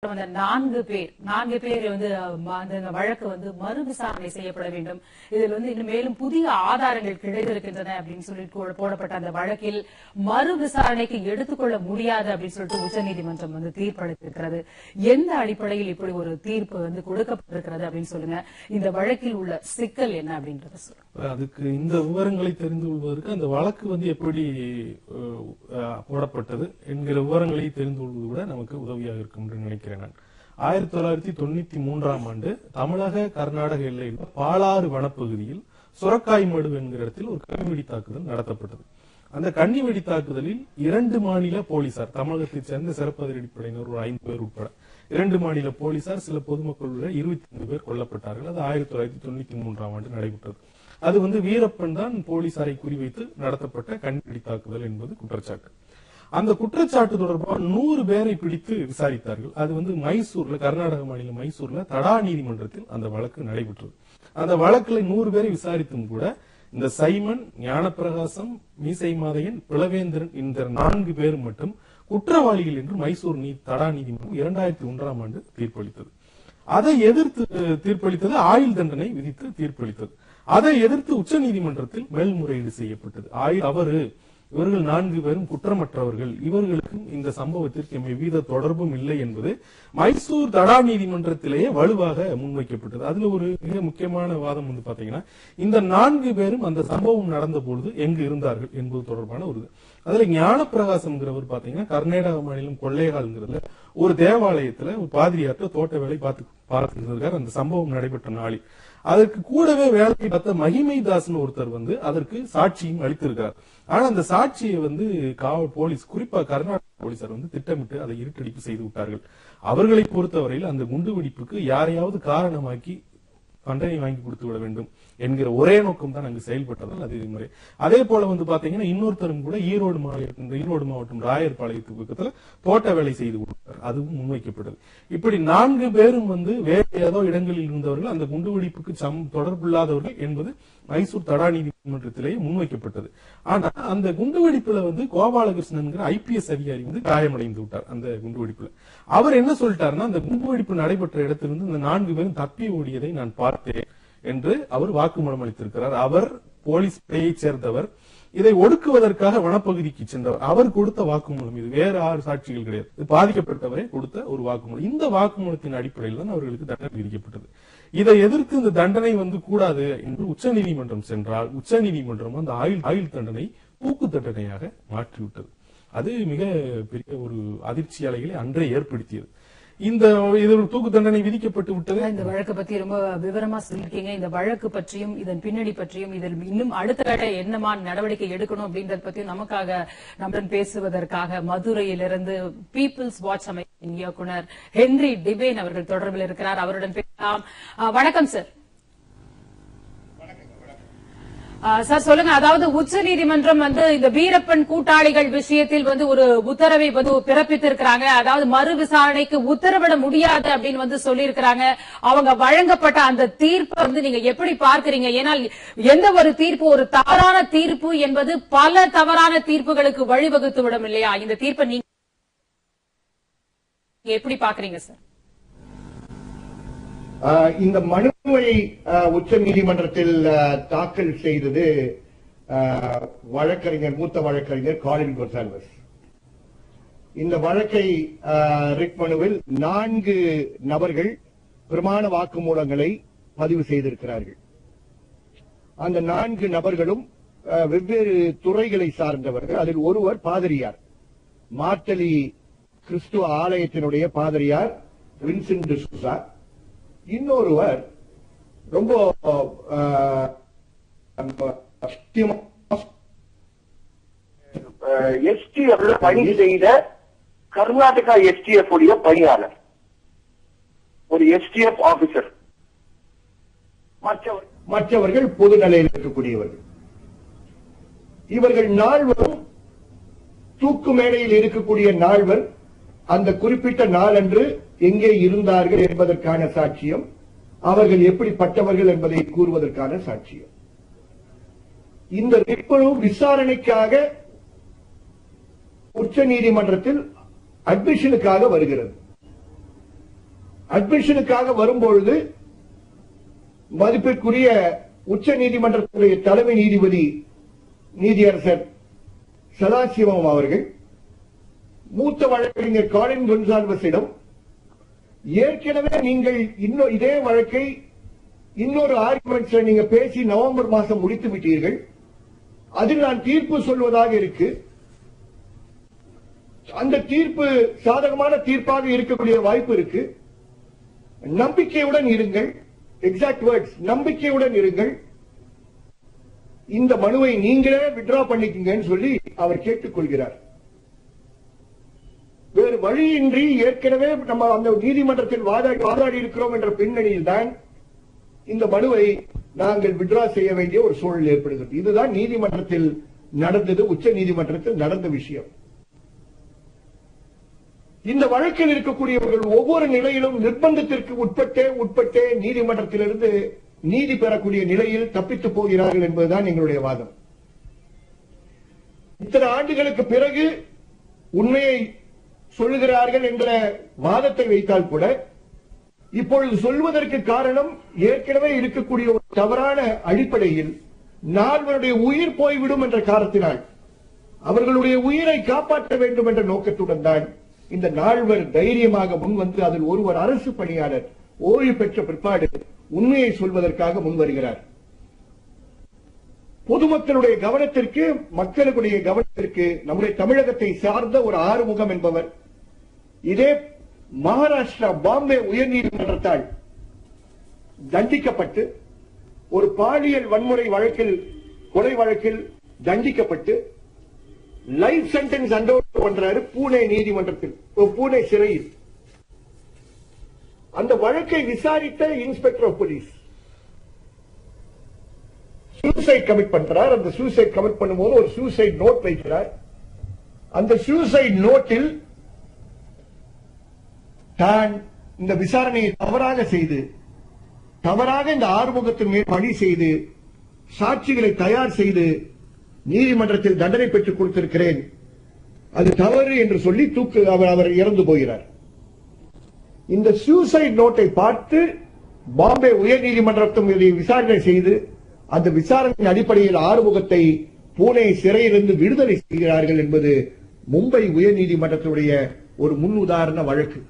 வந்த நான்கு பேர் நான்கு பேர் வந்து அந்த வழக்கு வந்து மறு விசாரணை செய்யப்பட வேண்டும். இதில் வந்து இன்னும் மேலும் புதிய ஆதாரங்கள் கிடைத்திருக்கின்றன அப்படின்னு சொல்லி போ- போடப்பட்ட அந்த வழக்கில் மறு விசாரணைக்கு எடுத்துக்கொள்ள முடியாது அப்படின்னு சொல்லிட்டு உச்சநீதிமன்றம் வந்து தீர்ப்பளித்திருக்கிறது. எந்த அடிப்படையில் இப்படி ஒரு தீர்ப்பு வந்து கொடுக்கப்பட்டிருக்கிறது அப்படின்னு சொல்லுங்க. இந்த வழக்கில் உள்ள சிக்கல் என்ன அப்படின்றத சொல்லுங்க. அதுக்கு இந்த விவரங்களை தெரிந்து கொள்வதற்கு அந்த வழக்கு வந்து எப்படி போடப்பட்டது என்கிற விவரங்களை தெரிந்து கொள்வது கூட நமக்கு உதவியாக இருக்கும் என்று நினைக்கிறேன் நான் ஆயிரத்தி தொள்ளாயிரத்தி தொண்ணூத்தி மூன்றாம் ஆண்டு தமிழக கர்நாடக எல்லையில் பாலாறு வனப்பகுதியில் சுரக்காய்மடு என்கிற இடத்தில் ஒரு கண்ணிவெடி தாக்குதல் நடத்தப்பட்டது. அந்த கண்ணிவெடி தாக்குதலில் இரண்டு மாநில போலீசார் தமிழகத்தைச் சேர்ந்த சிறப்பு அதிரடிப்படையினர் ஒரு ஐந்து பேர் உட்பட இரண்டு மாநில போலீசார் சில பொதுமக்கள் உள்ள இருபத்தி ஐந்து பேர் கொல்லப்பட்டார்கள். அது ஆயிரத்தி தொள்ளாயிரத்தி தொண்ணூத்தி மூன்றாம் ஆண்டு நடைபெற்றது. அது வந்து வீரப்பன் தான் போலீசாரை குறிவைத்து நடத்தப்பட்ட கண்ணிவெடி தாக்குதல் என்பது குற்றச்சாட்டு. அந்த குற்றச்சாட்டு தொடர்பாக நூறு பேரை பிடித்து விசாரித்தார்கள். அது வந்து மைசூர்ல கர்நாடக மாநிலம் மைசூர்ல தடா நீதிமன்றத்தில் அந்த வழக்கு நடைபெற்றது. அந்த வழக்குல நூறு பேரை விசாரித்தும் கூட இந்த சைமன் ஞானப்பிரகாசம் மீசை மாதையன் பிளவேந்திரன் இந்த நான்கு பேர் மட்டும் குற்றவாளிகள் என்று மைசூர் நீ தடா நீதிமன்றம் இரண்டாயிரத்தி ஒன்றாம் ஆண்டு தீர்ப்பளித்தது. அதை எதிர்த்து தீர்ப்பளித்தது ஆயுள் தண்டனை விதித்து தீர்ப்பளித்தது. அதை எதிர்த்து உச்சநீதிமன்றத்தில் மேல்முறையீடு செய்யப்பட்டது. ஆயுள் தவறு இவர்கள் நான்கு பேரும் குற்றமற்றவர்கள். இவர்களுக்கும் இந்த சம்பவத்திற்கு எவ்வித தொடர்பும் இல்லை என்பது மைசூர் தடா நீதிமன்றத்திலேயே வலுவாக முன்வைக்கப்பட்டது. அதுல ஒரு மிக முக்கியமான வாதம் வந்து பாத்தீங்கன்னா இந்த நான்கு பேரும் அந்த சம்பவம் நடந்த பொழுது எங்கு இருந்தார்கள் என்பது தொடர்பான ஒரு இது. அதுல ஞானப்பிரகாசம்ங்கிறவர் பாத்தீங்கன்னா கர்நாடக மாநிலம் கொள்ளைகால்ங்கிறதுல ஒரு தேவாலயத்துல ஒரு பாதிரியார்ட்ட தோட்ட வேலை பார்த்து பார்த்துட்டு அந்த சம்பவம் நடைபெற்ற நாளில். அதற்கு கூடவே வேலை பார்த்த மகிமை தாஸ்னு ஒருத்தர் வந்து அதற்கு சாட்சியும் அளித்திருக்கார். ஆனா அந்த சாட்சியை வந்து காவல் போலீஸ் குறிப்பா கர்நாடக போலீசார் வந்து திட்டமிட்டு அதை இருட்டடிப்பு செய்து விட்டார்கள். அவர்களை பொறுத்தவரையில் அந்த குண்டுவெடிப்புக்கு யாரையாவது காரணமாக்கி தண்டனை வாங்கி கொடுத்து விட வேண்டும் என்கிற ஒரே நோக்கம் தான் அங்கு செயல்பட்டதால் அது முறை. அதே போல வந்து பாத்தீங்கன்னா இன்னொருத்தரும் கூட ஈரோடு மாவட்டம் ஈரோடு மாவட்டம் ராயர்பாளையத்துக்கு பக்கத்துல தோட்ட வேலை செய்து கொடுத்தார். அதுவும் முன்வைக்கப்பட்டது. இப்படி நான்கு பேரும் வந்து வேறு ஏதோ இடங்களில் இருந்தவர்கள் அந்த குண்டுவெடிப்புக்கு சம் தொடர்பில்லாதவர்கள் என்பது மைசூர் தடா நீதிமன்றத்திலேயே முன்வைக்கப்பட்டது. ஆனா அந்த குண்டுவெடிப்புல வந்து கோபாலகிருஷ்ணன் ஐபிஎஸ் அதிகாரி வந்து காயமடைந்து விட்டார் அந்த குண்டுவெடிப்புல. அவர் என்ன சொல்லிட்டாருன்னா அந்த குண்டுவெடிப்பு நடைபெற்ற இடத்திலிருந்து இந்த நான்கு பேரும் தப்பி ஓடியதை நான் பார்த்தேன் என்று அவர் வாக்குமூலம் அளித்திருக்கிறார். அவர் போலீஸ் படையைச் சேர்ந்தவர். இதை ஒடுக்குவதற்காக வனப்பகுதிக்கு சென்றவர். அவர் கொடுத்த வாக்குமூலம் இது. வேற ஆறு சாட்சிகள் கிடையாது. பாதிக்கப்பட்டவரை பாதிக்கப்பட்டவரே கொடுத்த ஒரு வாக்குமூலம். இந்த வாக்குமூலத்தின் அடிப்படையில் தான் அவர்களுக்கு தண்டனை விதிக்கப்பட்டது. இதை எதிர்த்து இந்த தண்டனை வந்து கூடாது என்று உச்ச நீதிமன்றம் சென்றால் உச்ச நீதிமன்றம் அந்த ஆயுள் ஆயுள் தண்டனை தூக்கு தண்டனையாக மாற்றிவிட்டது. அது மிக பெரிய ஒரு அதிர்ச்சி அலைகளை அன்றே ஏற்படுத்தியது. இந்த இது ஒரு தூக்கு தண்டனை விதிக்கப்பட்டு விட்டது. இந்த வழக்கு பத்தி ரொம்ப விவரமா சொல்லிருக்கீங்க இந்த வழக்கு பற்றியும் இதன் பின்னணி பற்றியும் இதில் இன்னும் அடுத்த கட்ட என்னமா நடவடிக்கை எடுக்கணும் அப்படின்றத பத்தியும் நமக்காக நம்முடன் பேசுவதற்காக மதுரையிலிருந்து பீப்புள்ஸ் வாட்ச் அமைப்பின் இயக்குனர் ஹென்றி டிபேன் அவர்கள் தொடர்பில் இருக்கிறார். அவருடன் பேசலாம். வணக்கம் சார் சார் சொல்லுங்க. அதாவது உச்ச நீதிமன்றம் வந்து இந்த வீரப்பன் கூட்டாளிகள் விஷயத்தில் வந்து ஒரு உத்தரவை வந்து பிறப்பித்திருக்கிறாங்க. அதாவது மறு விசாரணைக்கு உத்தரவிட முடியாது அப்படின்னு வந்து சொல்லியிருக்கிறாங்க. அவங்க வழங்கப்பட்ட அந்த தீர்ப்பை வந்து நீங்க எப்படி பார்க்கறீங்க? ஏனால் எந்த ஒரு தீர்ப்பு ஒரு தவறான தீர்ப்பு என்பது பல தவறான தீர்ப்புகளுக்கு வழிவகுத்து விடும் இல்லையா? இந்த தீர்ப்பை நீங்க எப்படி பாக்குறீங்க சார்? இந்த மனுவை உச்ச நீதிமன்றத்தில் தாக்கல் செய்தது ஆஹ், வழக்கறிஞர் மூத்த வழக்கறிஞர் காலின் கொசால்வஸ். இந்த வழக்கை ரிட் மனுவில் நான்கு நபர்கள் பிரமாண வாக்குமூலங்களை பதிவு செய்திருக்கிறார்கள். அந்த நான்கு நபர்களும் ஆஹ், வெவ்வேறு துறைகளை சார்ந்தவர்கள். அதில் ஒருவர் பாதிரியார். மார்த்தலி கிறிஸ்துவ ஆலயத்தினுடைய பாதிரியார் வின்சென்ட் டிசூசா. இன்னொருவர் ரொம்ப எஸ்டிஎஃப் பணி செய்த கர்நாடகா எஸ்டிஎஃப் உடைய பணியாளர். ஒரு எஸ்டிஎஃப் ஆபீசர் மற்றவர் மற்றவர்கள் பொது நிலையில் இருக்கக்கூடியவர்கள். இவர்கள் நால்வரும் தூக்கு மேடையில் இருக்கக்கூடிய நால்வர் அந்த குறிப்பிட்ட நாளன்று எங்கே இருந்தார்கள் என்பதற்கான சாட்சியம் அவர்கள் எப்படிப்பட்டவர்கள் என்பதை கூறுவதற்கான சாட்சியம். இந்த ரிப்பனு விசாரணைக்காக உச்ச நீதிமன்றத்தில் அட்மிஷனுக்காக வருகிறது. அட்மிஷனுக்காக வரும்பொழுது மதிப்பிற்குரிய உச்ச நீதிமன்றத்துடைய தலைமை நீதிபதி நீதியரசர் சதாசிவம் அவர்கள் மூத்த வழக்கறிஞர் காலின் கொன்சால்வஸிடம் ஏற்கனவே நீங்கள் இன்னும் இதே வழக்கை இன்னொரு ஆர்குமெண்ட்ஸ்ல நீங்க பேசி நவம்பர் மாதம் முடித்து விட்டீர்கள். அதில் நான் தீர்ப்பு சொல்வதாக இருக்கு. அந்த தீர்ப்பு சாதகமான தீர்ப்பாக இருக்கக்கூடிய வாய்ப்பு இருக்கு. நம்பிக்கையுடன் இருங்கள். எக்ஸாக்ட் வேர்ட்ஸ் நம்பிக்கையுடன் இருங்கள். இந்த மனுவை நீங்களே விட்ரா பண்ணிக்கங்கன்னு சொல்லி அவர் கேட்டுக்கொள்கிறார். கொள்கிறார் வழியின்றி ஏற்கனவே நம்ம அந்த நீதிமன்றத்தில் வாதாடி வாதாடி இருக்கிறோம் என்ற பின்னணியில் தான் இந்த மனுவை நாங்கள் விட்ரா செய்ய வேண்டிய ஒரு சூழல் ஏற்படுகிறது. இதுதான் நீதிமன்றத்தில் நடந்தது உச்ச நீதிமன்றத்தில் நடந்த விஷயம். இந்த வழக்கில் இருக்கக்கூடியவர்கள் ஒவ்வொரு நிலையிலும் நிர்பந்தத்திற்கு உட்பட்டே உட்பட்டே நீதிமன்றத்திலிருந்து நீதி பெறக்கூடிய நிலையில் தப்பித்து போகிறார்கள் என்பதுதான் எங்களுடைய வாதம். இத்தனை ஆண்டுகளுக்கு பிறகு உண்மையை சொல்லுகிறார்கள் என்ற வாதத்தை வைத்தால் கூட இப்பொழுது சொல்வதற்கு காரணம் ஏற்கனவே இருக்கக்கூடிய ஒரு தவறான அடிப்படையில் நால்வருடைய உயிர் போய்விடும் என்ற காரணத்தினால் அவர்களுடைய உயிரை காப்பாற்ற வேண்டும் என்ற நோக்கத்துடன் தான் இந்த நால்வர் தைரியமாக முன்வந்து அதில் ஒருவர் அரசு பணியாளர் ஓய்வு பெற்ற பிற்பாடு உண்மையை சொல்வதற்காக முன்வருகிறார். பொதுமக்களுடைய கவனத்திற்கு மக்களுடைய கவனத்திற்கு நம்முடைய தமிழகத்தை சார்ந்த ஒரு ஆறுமுகம் என்பவர். இதே மகாராஷ்டிரா பாம்பே உயர்நீதிமன்றத்தால் தண்டிக்கப்பட்டு ஒரு பாலியல் வன்முறை வழக்கில் கொலை வழக்கில் தண்டிக்கப்பட்டு லைஃப் சென்டென்ஸ் அண்டோர் பண்றாரு பூனே நீதிமன்றத்தில் பூனே சிறையில். அந்த வழக்கை விசாரித்த inspector of police suicide commit பண்றார். அந்த சூசைட் கமிட் பண்ணும்போது ஒரு சூசைட் நோட் வைக்கிறார். அந்த சூசைட் நோட்டில் தான் இந்த விசாரணையை தவறாக செய்து தவறாக இந்த ஆறுமுகத்தின் மேல் பணி செய்து சாட்சிகளை தயார் செய்து நீதிமன்றத்தில் தண்டனை பெற்றுக் கொடுத்திருக்கிறேன். அது தவறு என்று சொல்லி தூக்கு அவர் அவர் இறந்து போகிறார். இந்த சூசைட் நோட்டை பார்த்து பாம்பே உயர்நீதிமன்றத்தும் இதை விசாரணை செய்து அந்த விசாரணையின் அடிப்படையில் ஆறுமுகத்தை பூனே சிறையிலிருந்து விடுதலை செய்கிறார்கள் என்பது மும்பை உயர்நீதிமன்றத்துடைய ஒரு முன் உதாரண வழக்கு.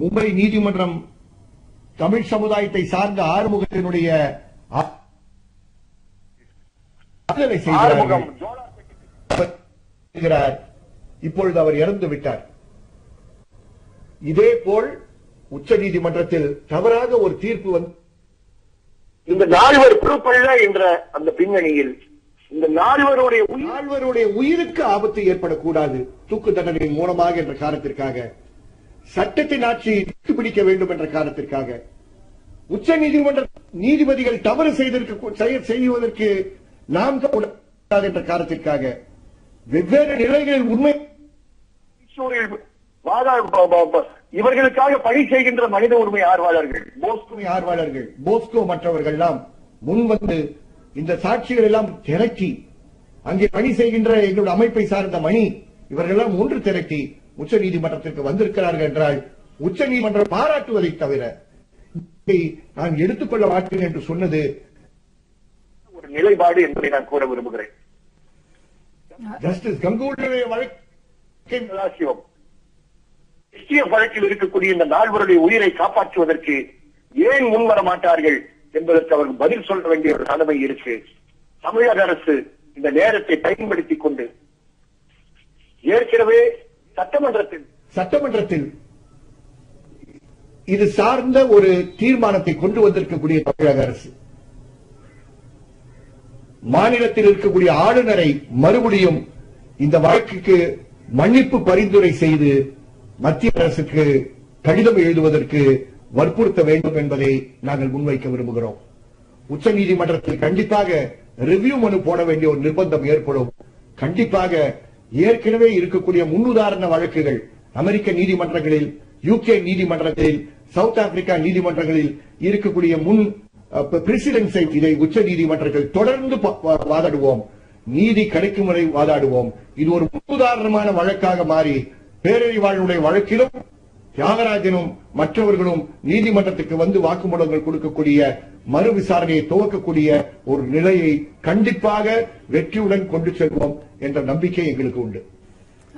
மும்பை நீதிமன்றம் தமிழ் சமுதாயத்தை சார்ந்த ஆறுமுகத்தினுடைய. இப்பொழுது அவர் இறந்து விட்டார். இதேபோல் உச்ச நீதிமன்றத்தில் தவறாக ஒரு தீர்ப்பு வந்து இந்த நால்வர் பொறுப்பல்ல என்ற அந்த பின்னணியில் இந்த நால்வருடைய நால்வருடைய உயிருக்கு ஆபத்து ஏற்படக்கூடாது. தூக்கு தண்டனை மூலமாக என்ற காரணத்திற்காக சட்டத்தின் ஆட்சியை பிடிக்க வேண்டும் என்ற காரணத்திற்காக உச்ச நீதிமன்ற நீதிபதிகள் தவறு செய்திருக்க செய்வதற்கு நாம் என்ற காரணத்திற்காக வெவ்வேறு நிலைகளில் உண்மை வாதா- இவர்களுக்காக பணி செய்கின்ற மனித உரிமை ஆர்வலர்கள் போஸ்கோ ஆர்வலர்கள் போஸ்கோ மற்றவர்கள் எல்லாம் முன்வந்து இந்த சாட்சிகள் எல்லாம் திரட்டி அங்கே பணி செய்கின்ற எங்களுடைய அமைப்பை சார்ந்த மணி இவர்கள் எல்லாம் ஒன்று திரட்டி உச்ச நீதிமன்றத்திற்கு வந்திருக்கிறார்கள் என்றால் உச்ச நீதிமன்றம் பாராட்டுவதை தவிர நான் எடுத்துக்கொள்ள மாட்டேன் என்று சொன்னது ஒரு நிலைப்பாடு என்பதை நான் கூற விரும்புகிறேன். ஜஸ்டிஸ் கங்கூருடைய வழக்கை சதாசிவம் எஸ்டிஎஃப் வழக்கில் இருக்கக்கூடிய இந்த நால்வருடைய உயிரை காப்பாற்றுவதற்கு ஏன் முன்வர மாட்டார்கள் என்பதற்கு அவர்கள் பதில் சொல்ல வேண்டிய ஒரு கடமை இருக்கு. தமிழக அரசு இந்த நேரத்தை பயன்படுத்திக் கொண்டு ஏற்கனவே சட்டமன்றத்தில் சட்டமன்றத்தில் இது சார்ந்த ஒரு தீர்மானத்தை கொண்டு வந்திருக்கக்கூடிய தமிழக அரசு. மாநிலத்தில் இருக்கக்கூடிய ஆளுநரை மறுபடியும் இந்த வழக்குக்கு மன்னிப்பு பரிந்துரை செய்து மத்திய அரசுக்கு கடிதம் எழுதுவதற்கு வற்புறுத்த வேண்டும் என்பதை நாங்கள் முன்வைக்க விரும்புகிறோம். உச்சநீதிமன்றத்தில் கண்டிப்பாக ரிவ்யூ மனு போட வேண்டிய ஒரு நிர்பந்தம் ஏற்படும். கண்டிப்பாக ஏற்கனவே இருக்கக்கூடிய முன்னுதாரண வழக்குகள் அமெரிக்க நீதிமன்றங்களில் யூகே நீதிமன்றத்தில் சவுத் ஆப்பிரிக்கா நீதிமன்றங்களில் இருக்கக்கூடிய முன் பிரசிடென்ஸை இதை உச்ச நீதிமன்றங்கள் தொடர்ந்து வாதாடுவோம். நீதி கிடைக்கும் வரை வாதாடுவோம். இது ஒரு முன்னுதாரணமான வழக்காக மாறி பேரறிவாளனுடைய வழக்கிலும் தியாகராஜனும் மற்றவர்களும் நீதிமன்றத்துக்கு வந்து வாக்குமூலங்கள் கொடுக்கக்கூடிய மறு விசாரணையை துவக்கக்கூடிய ஒரு நிலையை கண்டிப்பாக வெற்றியுடன் கொண்டு செல்வோம் என்ற நம்பிக்கை எங்களுக்கு உண்டு.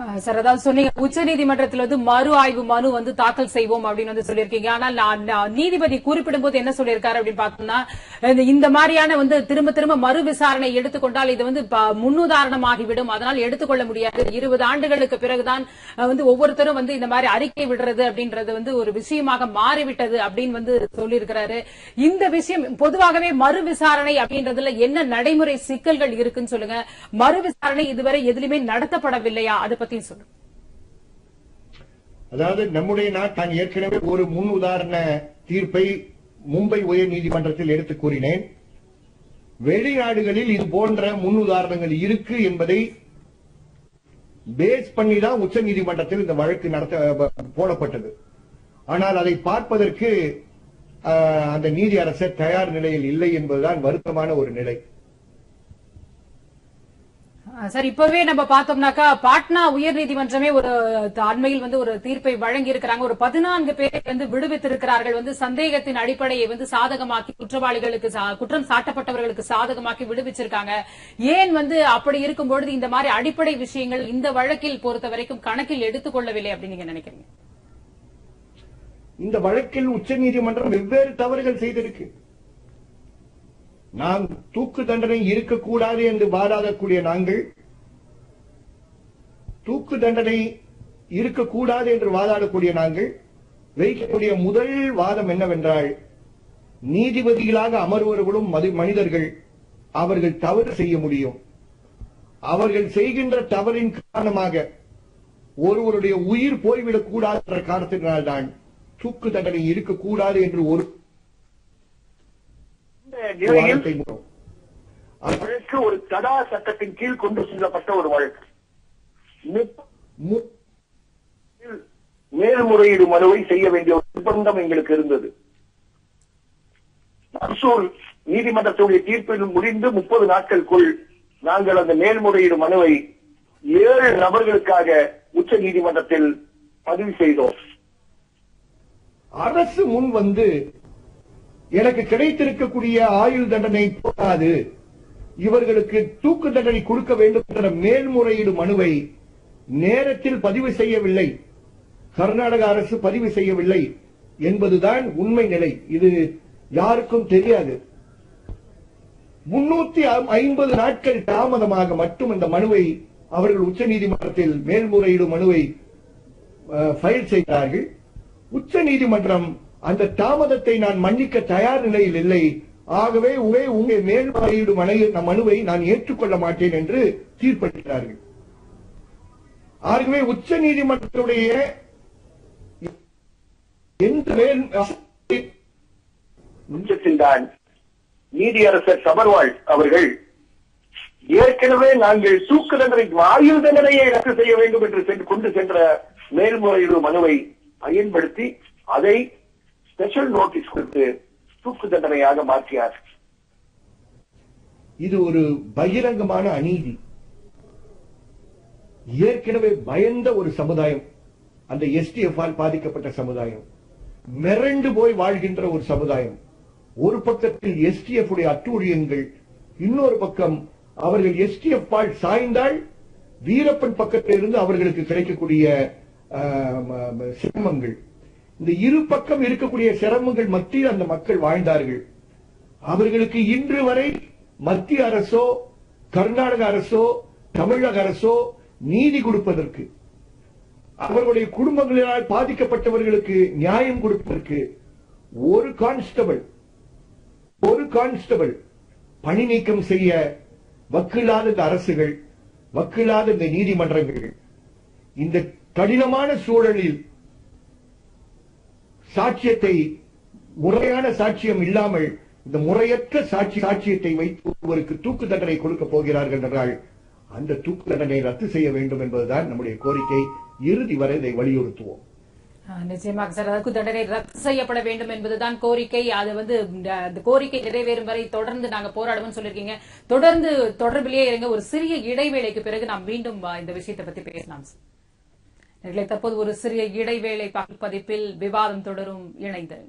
சார் அதாவது சொன்னீங்க உச்ச நீதிமன்றத்தில் வந்து மறு ஆய்வு மனு வந்து தாக்கல் செய்வோம் அப்படின்னு வந்து சொல்லியிருக்கீங்க. ஆனால் நான் நீதிபதி குறிப்பிடும் போது என்ன சொல்லியிருக்காரு அப்படின்னு பார்த்தோம்னா இந்த- மாதிரியான வந்து திரும்ப திரும்ப மறு விசாரணை எடுத்துக்கொண்டால் இது வந்து முன்னுதாரணமாகிவிடும். அதனால் எடுத்துக்கொள்ள முடியாது. இருபது ஆண்டுகளுக்கு பிறகுதான் வந்து ஒவ்வொருத்தரும் வந்து இந்த மாதிரி அறிக்கை விடுறது அப்படின்றது வந்து ஒரு விஷயமாக மாறிவிட்டது அப்படின்னு வந்து சொல்லியிருக்கிறாரு. இந்த விஷயம் பொதுவாகவே மறு விசாரணை அப்படின்றதுல என்ன நடைமுறை சிக்கல்கள் இருக்குன்னு சொல்லுங்க. மறு விசாரணை இதுவரை எதுலையுமே நடத்தப்படவில்லையா? அதை பத்தி சொல்லுங்க அதாவது நம்முடைய நான் ஏற்கனவே ஒரு முன் உதாரண தீர்ப்பை மும்பை உயர் நீதிமன்றத்தில் எடுத்து கூறினேன். வெளிநாடுகளில் இது போன்ற முன் உதாரணங்கள் இருக்கு என்பதை பேஸ் பண்ணி தான் உச்ச நீதிமன்றத்தில் இந்த வழக்கு நடத்த போடப்பட்டது. ஆனால் அதை பார்ப்பதற்கு ஆஹ், அந்த நீதி அரசர் தயார் நிலையில் இல்லை என்பதுதான் வருத்தமான ஒரு நிலை. சார் இப்பவே நம்ம பார்த்தோம்னாக்கா பாட்னா உயர் நீதிமன்றமே ஒரு அண்மையில் வந்து ஒரு தீர்ப்பை வழங்கி இருக்கிறாங்க ஒரு பதினான்கு பேரை வந்து விடுவித்திருக்கிறார்கள். வந்து சந்தேகத்தின் அடிப்படையை வந்து சாதகமாக்கி குற்றவாளிகளுக்கு குற்றம் சாட்டப்பட்டவர்களுக்கு சாதகமாக்கி விடுவிச்சிருக்காங்க. ஏன் வந்து அப்படி இருக்கும் பொழுது இந்த மாதிரி அடிப்படை விஷயங்கள் இந்த வழக்கில் பொறுத்த வரைக்கும் கணக்கில் எடுத்துக்கொள்ளவில்லை அப்படின்னு நீங்க நினைக்கிறீங்க? இந்த வழக்கில் உச்ச நீதிமன்றம் வெவ்வேறு தவறுகள் செய்திருக்கு. நாம் தூக்கு தண்டனை இருக்கக்கூடாது என்று வாதாடக்கூடிய நாங்கள் தூக்கு தண்டனை இருக்கக்கூடாது என்று வாதாடக்கூடிய நாங்கள் வைக்கக்கூடிய முதல் வாதம் என்னவென்றால் நீதிபதிகளாக அமர்வர்களும் மது- மனிதர்கள் அவர்கள் தவறு செய்ய முடியும். அவர்கள் செய்கின்ற தவறின் காரணமாக ஒருவருடைய உயிர் போய்விடக் கூடாது என்ற காரணத்தினால்தான் தூக்கு தண்டனை இருக்கக்கூடாது என்று ஒரு நிலையில். வழக்கு ஒரு தடா சட்டத்தின் கீழ் கொண்டு செல்லப்பட்ட ஒரு வழக்கு. மேல்முறையீடு மனுவை செய்ய வேண்டிய ஒரு நிர்பந்தம் எங்களுக்கு இருந்தது. நீதிமன்றத்துடைய தீர்ப்பில் முடிந்து முப்பது நாட்களுக்குள் நாங்கள் அந்த மேல்முறையீடு மனுவை ஏழு நபர்களுக்காக உச்ச நீதிமன்றத்தில் பதிவு செய்தோம். அரசு முன் வந்து எனக்கு கிடைத்திருக்கக்கூடிய ஆயுள் தண்டனை போதாது. இவர்களுக்கு தூக்கு தண்டனை கொடுக்க வேண்டும் என்ற மேல்முறையீடு மனுவை நேரத்தில் பதிவு செய்யவில்லை. கர்நாடக அரசு பதிவு செய்யவில்லை என்பதுதான் உண்மை நிலை. இது யாருக்கும் தெரியாது. முன்னூத்தி ஐம்பது நாட்கள் தாமதமாக மட்டும் இந்த மனுவை அவர்கள் உச்ச நீதிமன்றத்தில் மேல்முறையீடு மனுவை ஃபைல் செய்தார்கள். உச்ச நீதிமன்றம் அந்த தாமதத்தை நான் மன்னிக்க தயார் நிலையில் இல்லை. ஆகவே உவே உங்கள் மேல்முறையீடு மனுவை நான் ஏற்றுக்கொள்ள மாட்டேன் என்று தீர்ப்பளித்தார்கள். ஆகவே உச்ச நீதிமன்றத்துடைய எந்த நீதியரசர் சபர்வால் அவர்கள் ஏற்கனவே நாங்கள் தூக்கு தண்டனை ஆயுள் தண்டனையை ரத்து செய்ய வேண்டும் என்று சென்று- கொண்டு சென்ற மேல்முறையீடு மனுவை பயன்படுத்தி அதை ஸ்பெஷல் நோட்டீஸ் கொடுத்து தூக்கு தண்டனையாக மாற்றியார் இது ஒரு பகிரங்கமான அநீதி. ஏற்கனவே பயந்த ஒரு சமுதாயம் அந்த எஸ்டிஎஃப் ஆல் பாதிக்கப்பட்ட சமுதாயம் மிரண்டு போய் வாழ்கின்ற ஒரு சமுதாயம் ஒரு பக்கத்தில் எஸ்டிஎஃப் உடைய அட்டூழியங்கள் இன்னொரு பக்கம் அவர்கள் எஸ்டிஎஃப் பால் சாய்ந்தால் வீரப்பன் பக்கத்தில் இருந்து அவர்களுக்கு கிடைக்கக்கூடிய ஆஹ், சிரமங்கள். இந்த இரு பக்கம் இருக்கக்கூடிய சிரமங்கள் மத்தியில் அந்த மக்கள் வாழ்ந்தார்கள். அவர்களுக்கு இன்று வரை மத்திய அரசோ கர்நாடக அரசோ தமிழக அரசோ நீதி கொடுப்பதற்கு அவர்களுடைய குடும்பங்களினால் பாதிக்கப்பட்டவர்களுக்கு நியாயம் கொடுப்பதற்கு ஒரு கான்ஸ்டபிள் ஒரு கான்ஸ்டபிள் பணி நீக்கம் செய்ய வக்கில்லாத இந்த அரசுகள் வக்கில்லாத இந்த நீதிமன்றங்கள் இந்த கடினமான சூழலில் சாட்சியத்தை முறையான சாட்சியம் இல்லாமல் இந்த முறையற்ற சாட்சி சாட்சியத்தை வைத்து ஒருவருக்கு தூக்கு தண்டனை கொடுக்க போகிறார்கள் என்றால் அந்த தூக்கு தண்டனை ரத்து செய்ய வேண்டும் என்பதுதான் நம்முடைய கோரிக்கை. இறுதி வரை இதை வலியுறுத்துவோம். நிச்சயமாக சார் அதற்கு தண்டனை ரத்து செய்யப்பட வேண்டும் என்பதுதான் கோரிக்கை. அது வந்து இந்த அந்த கோரிக்கை நிறைவேறும் வரை தொடர்ந்து நாங்க போராடுவோம்னு சொல்லிருக்கீங்க தொடர்ந்து தொடர்பிலேயே இருங்க ஒரு சிறிய இடைவேளைக்கு பிறகு நாம் மீண்டும் இந்த விஷயத்தை பத்தி பேசலாம் சார் தற்போது ஒரு சிறிய இடைவேளை பதிப்பில் விவாதம் தொடரும் இணைந்தேன்